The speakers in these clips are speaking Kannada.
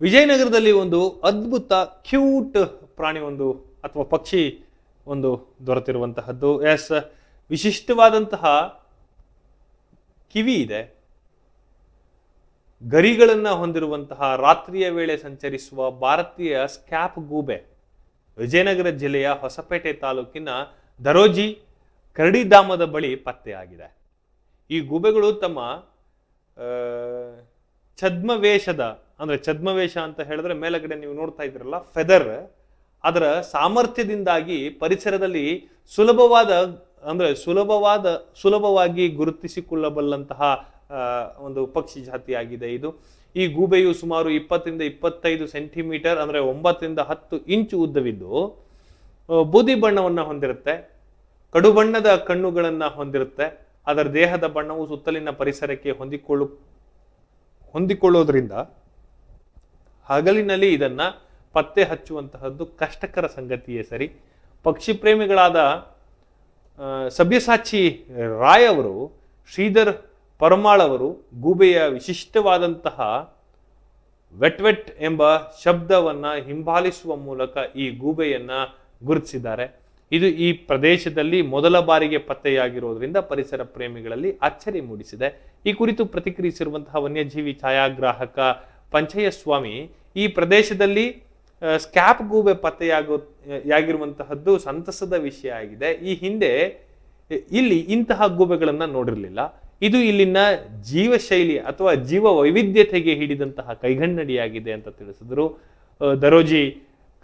ವಿಜಯನಗರದಲ್ಲಿ ಒಂದು ಅದ್ಭುತ, ಕ್ಯೂಟ್ ಪ್ರಾಣಿ ಒಂದು ಅಥವಾ ಪಕ್ಷಿ ಒಂದು ದೊರೆತಿರುವಂತಹದ್ದು. ಎಸ್, ವಿಶಿಷ್ಟವಾದಂತಹ ಕಿವಿ ಇದೆ. ಗರಿಗಳನ್ನು ಹೊಂದಿರುವಂತಹ ರಾತ್ರಿಯ ವೇಳೆ ಸಂಚರಿಸುವ ಭಾರತೀಯ ಸ್ಕ್ಯಾಪ್ ಗೂಬೆ, ವಿಜಯನಗರ ಜಿಲ್ಲೆಯ ಹೊಸಪೇಟೆ ತಾಲೂಕಿನ ದರೋಜಿ ಕರಡಿಧಾಮದ ಬಳಿ ಪತ್ತೆಯಾಗಿದೆ. ಈ ಗೂಬೆಗಳು ತಮ್ಮ ಛದ್ಮವೇಷದ ಅಂದ್ರೆ ಛದ್ಮವೇಷ ಅಂತ ಹೇಳಿದ್ರೆ ಮೇಲಗಡೆ ನೀವು ನೋಡ್ತಾ ಇದ್ರಲ್ಲ ಫೆದರ್ ಅದರ ಸಾಮರ್ಥ್ಯದಿಂದಾಗಿ ಪರಿಸರದಲ್ಲಿ ಸುಲಭವಾದ, ಅಂದ್ರೆ ಸುಲಭವಾದ, ಸುಲಭವಾಗಿ ಗುರುತಿಸಿಕೊಳ್ಳಬಲ್ಲಂತಹ ಒಂದು ಪಕ್ಷಿ ಜಾತಿಯಾಗಿದೆ ಇದು. ಈ ಗೂಬೆಯು ಸುಮಾರು ಇಪ್ಪತ್ತರಿಂದ ಇಪ್ಪತ್ತೈದು ಸೆಂಟಿಮೀಟರ್, ಅಂದ್ರೆ ಒಂಬತ್ತರಿಂದ ಹತ್ತು ಇಂಚು ಉದ್ದವಿದ್ದು ಬೂದಿ ಬಣ್ಣವನ್ನು ಹೊಂದಿರುತ್ತೆ, ಕಡು ಬಣ್ಣದ ಕಣ್ಣುಗಳನ್ನು ಹೊಂದಿರುತ್ತೆ. ಅದರ ದೇಹದ ಬಣ್ಣವು ಸುತ್ತಲಿನ ಪರಿಸರಕ್ಕೆ ಹೊಂದಿಕೊಳ್ಳು, ಹೊಂದಿಕೊಳ್ಳೋದ್ರಿಂದ ಹಗಲಿನಲ್ಲಿ ಇದನ್ನ ಪತ್ತೆ ಹಚ್ಚುವಂತಹದ್ದು ಕಷ್ಟಕರ ಸಂಗತಿಯೇ ಸರಿ. ಪಕ್ಷಿ ಪ್ರೇಮಿಗಳಾದ ಸಭ್ಯಸಾಚಿ ರಾಯ್ ಅವರು, ಶ್ರೀಧರ್ ಪರಮಾಳ್ ಅವರು ಗೂಬೆಯ ವಿಶಿಷ್ಟವಾದಂತಹ ವೆಟ್ ವೆಟ್ ಎಂಬ ಶಬ್ದವನ್ನು ಹಿಂಬಾಲಿಸುವ ಮೂಲಕ ಈ ಗೂಬೆಯನ್ನು ಗುರುತಿಸಿದ್ದಾರೆ. ಇದು ಈ ಪ್ರದೇಶದಲ್ಲಿ ಮೊದಲ ಬಾರಿಗೆ ಪತ್ತೆಯಾಗಿರೋದ್ರಿಂದ ಪರಿಸರ ಪ್ರೇಮಿಗಳಲ್ಲಿ ಅಚ್ಚರಿ ಮೂಡಿಸಿದೆ. ಈ ಕುರಿತು ಪ್ರತಿಕ್ರಿಯಿಸಿರುವಂತಹ ವನ್ಯಜೀವಿ ಛಾಯಾಗ್ರಾಹಕ ಪಂಚಯ್ಯ ಸ್ವಾಮಿ ಈ ಪ್ರದೇಶದಲ್ಲಿ ಸ್ಕ್ಯಾಪ್ ಗೂಬೆ ಪತ್ತೆಯಾಗೋ, ಯಾಗಿರುವಂತಹದ್ದು ಸಂತಸದ ವಿಷಯ ಆಗಿದೆ. ಈ ಹಿಂದೆ ಇಲ್ಲಿ ಇಂತಹ ಗೂಬೆಗಳನ್ನು ನೋಡಿರಲಿಲ್ಲ. ಇದು ಇಲ್ಲಿನ ಜೀವಶೈಲಿ ಅಥವಾ ಜೀವ ವೈವಿಧ್ಯತೆಗೆ ಹಿಡಿದಂತಹ ಕೈಗನ್ನಡಿಯಾಗಿದೆ ಅಂತ ತಿಳಿಸಿದ್ರು. ದರೋಜಿ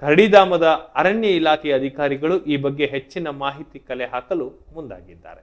ಕರಡಿಧಾಮದ ಅರಣ್ಯ ಇಲಾಖೆಯ ಅಧಿಕಾರಿಗಳು ಈ ಬಗ್ಗೆ ಹೆಚ್ಚಿನ ಮಾಹಿತಿ ಕಲೆ ಹಾಕಲು ಮುಂದಾಗಿದ್ದಾರೆ.